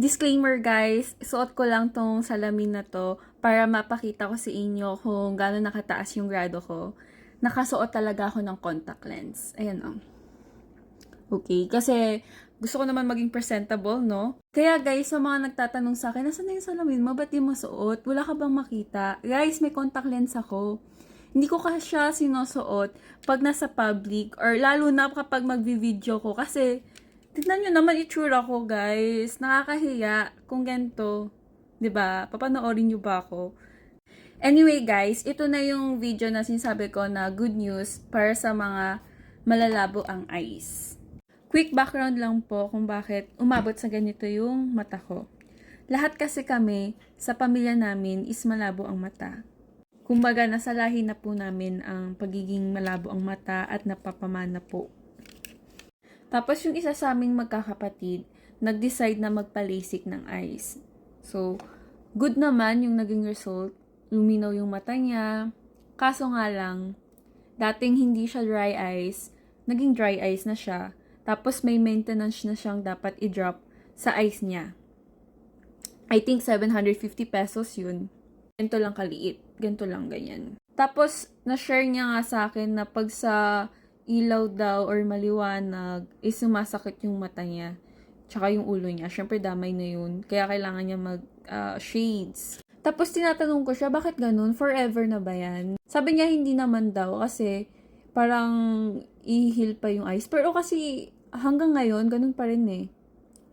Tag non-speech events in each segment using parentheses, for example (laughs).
Disclaimer guys, suot ko lang tong salamin na to para mapakita ko sa inyo kung gaano nakataas yung grado ko. Nakasuot talaga ako ng contact lens. Ayan o. Okay, kasi gusto ko naman maging presentable, no? Kaya guys, sa mga nagtatanong sa akin, nasan na yung salamin mo? Ba't di mo? Wala ka bang makita? Guys, may contact lens ako. Hindi ko kasi siya sinusuot pag nasa public or lalo na kapag magvi-video ko kasi tignan nyo naman itsura ko guys. Nakakahiya kung ganito. ba? Papanoorin nyo ba ako? Anyway guys, ito na yung video na sinasabi ko na good news para sa mga malalabo ang eyes. Quick background lang po kung bakit umabot sa ganito yung mata ko. Lahat kasi kami sa pamilya namin is malabo ang mata. Kumbaga, nasa lahi na po namin ang pagiging malabo ang mata at napapamana po. Tapos yung isa sa aming magkakapatid, nag-decide na magpa-LASIK ng eyes. So, good naman yung naging result. Luminaw yung mata niya. Kaso nga lang, dating hindi siya dry eyes, naging dry eyes na siya. Tapos may maintenance na siyang dapat i-drop sa eyes niya. I think 750 pesos yun. Ganito lang kaliit. Ganito lang ganyan. Tapos, na-share niya nga sa akin na pag sa ilaw daw or maliwanag, is sumasakit yung mata niya. Tsaka yung ulo niya. Siyempre, damay na yun. Kaya kailangan niya mag-shades. Tapos, tinatanong ko siya, bakit ganun? Forever na ba yan? Sabi niya, hindi naman daw. Kasi, parang i-heal pa yung eyes. Pero kasi, hanggang ngayon, ganun pa rin eh.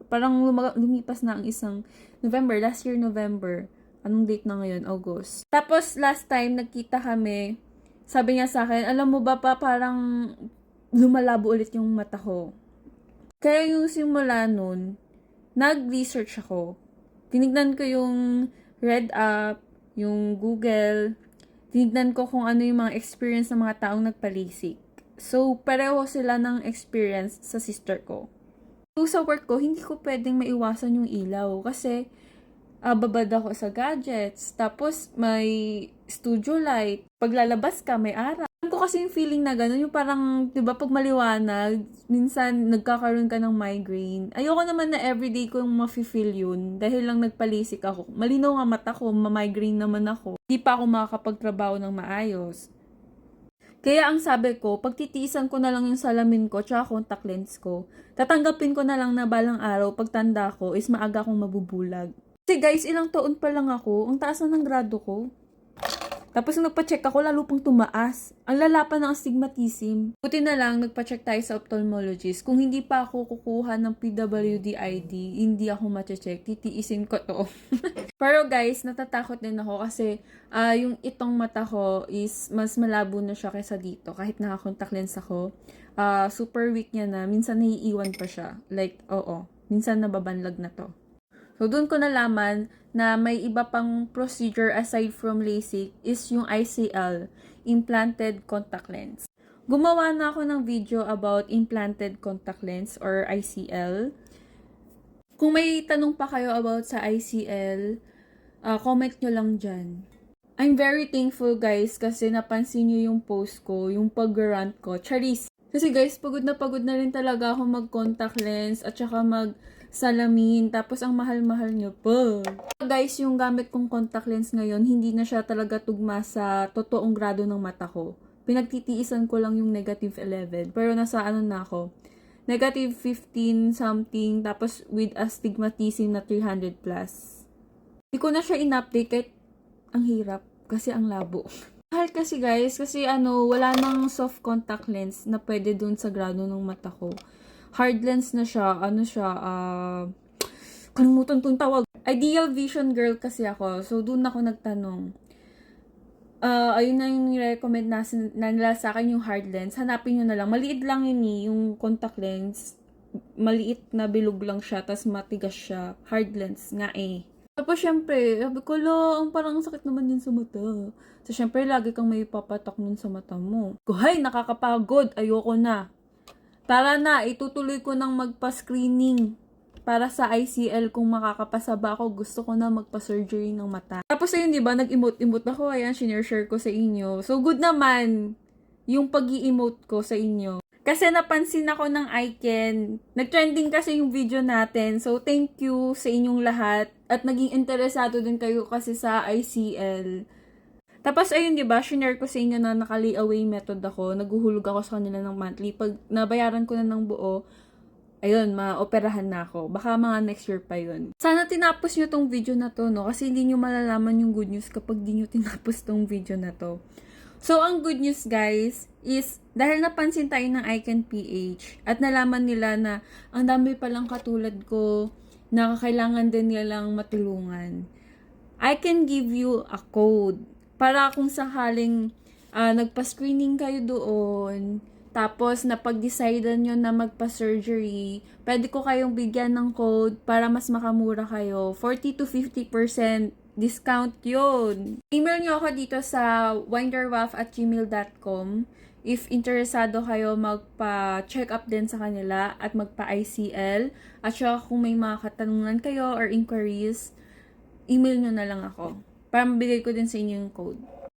Parang luma- lumipas na ang isang November, last year November. Anong date na ngayon? August. Tapos, last time, nagkita kami, sabi niya sa akin, alam mo ba pa, parang lumalabo ulit yung mata ko. Kaya yung simula nun, nag-research ako. Tinignan ko yung Red App, yung Google, tinignan ko kung ano yung mga experience ng mga taong nagpalisik. So, pareho sila ng experience sa sister ko. So, sa work ko, hindi ko pwedeng maiwasan yung ilaw kasi babad ako sa gadgets. Tapos, may studio light. Paglalabas ka, may araw. Alam ko kasi yung feeling na gano'n, yung parang, di ba, pag maliwanag, minsan nagkakaroon ka ng migraine. Ayoko naman na everyday ko yung mafe-feel yun dahil lang nagpalisik ako. Malinaw nga mata ko, ma-migraine naman ako. Di pa ako makakapagtrabaho ng maayos. Kaya ang sabi ko, pagtitiisan ko na lang yung salamin ko tsaka contact lens ko. Tatanggapin ko na lang na balang araw, pagtanda ko, is maaga akong mabubulag. Kasi guys, ilang taon pa lang ako, ang taas na ng grado ko. Tapos nung nagpa-check ako, lalo pang tumaas. Ang lala pa ng astigmatism. Buti na lang, nagpa-check tayo sa ophthalmologist. Kung hindi pa ako kukuha ng PWD ID, hindi ako mache-check. Titiisin ko to. (laughs) Pero guys, natatakot din ako kasi ah, yung itong mata ko is mas malabo na siya kaysa dito. Kahit naka-contact lens ako, ah, super weak niya na. Minsan naiiwan pa siya. Like, oo. Minsan nababanlag na to. So, doon ko nalaman na may iba pang procedure aside from LASIK is yung ICL, Implanted Contact Lens. Gumawa na ako ng video about implanted contact lens or ICL. Kung may tanong pa kayo about sa ICL, ah, comment nyo lang dyan. I'm very thankful guys kasi napansin nyo yung post ko, yung pag-rant ko. Charis! Kasi guys, pagod na pagod na rin talaga ako mag-contact lens at saka mag-salamin. Tapos ang mahal-mahal nyo pa. Guys, yung gamit kong contact lens ngayon, hindi na siya talaga tugma sa totoong grado ng mata ko. Pinagtitiisan ko lang yung negative 11. Pero nasa ano na ako, negative 15 something, tapos with astigmatism na 300 plus. Hindi ko na siya in-update kahit ang hirap kasi ang labo. (laughs) Mahal kasi guys, kasi ano, wala nang soft contact lens na pwede dun sa grado ng mata ko. Hard lens na siya, ano siya, ah, kalimutan kong tawag. Ideal vision girl kasi ako, so dun ako nagtanong. Ah, ayun na yung recommend na, na nila sa akin yung hard lens. Hanapin nyo na lang. Maliit lang yun eh, yung contact lens. Maliit na bilog lang siya, tas matigas siya. Hard lens nga eh. Tapos, syempre, sabi ko, lo, ang parang sakit naman yun sa mata. So, syempre, lagi kang may papatak nun sa mata mo. Kuhay, nakakapagod. Ayoko na. Tara na, itutuloy ko ng magpa-screening para sa ICL kung makakapasa ba ako. Gusto ko na magpa-surgery ng mata. Tapos, ayun, di ba, nag-emote-emote ako. Ayan, share ko sa inyo. So, good naman yung pag emote ko sa inyo. Kasi napansin ako ng Icon. Nag-trending kasi yung video natin. So, thank you sa inyong lahat. At naging interesado din kayo kasi sa ICL. Tapos, ayun, di ba, shinare ko sa inyo na naka-layaway method ako. Naguhulog ako sa kanila ng monthly. Pag nabayaran ko na ng buo, ayun, maoperahan na ako. Baka mga next year pa yun. Sana tinapos nyo tong video na to, no? Kasi hindi nyo malalaman yung good news kapag di nyo tinapos tong video na to. So, ang good news, guys, is dahil napansin tayo ng Icon PH at nalaman nila na ang dami palang katulad ko na kailangan din nilang matulungan. I can give you a code para kung sakaling ah, nagpa-screening kayo doon, tapos napag-decidean nyo na magpa-surgery, pwede ko kayong bigyan ng code para mas makamura kayo. 40 to 50% discount yun. Email nyo ako dito sa winderwaf at gmail.com if interesado kayo magpa-check up din sa kanila at magpa-ICL. At saka kung may mga katanungan kayo or inquiries, email nyo na lang ako para mabigay ko din sa inyo yung code.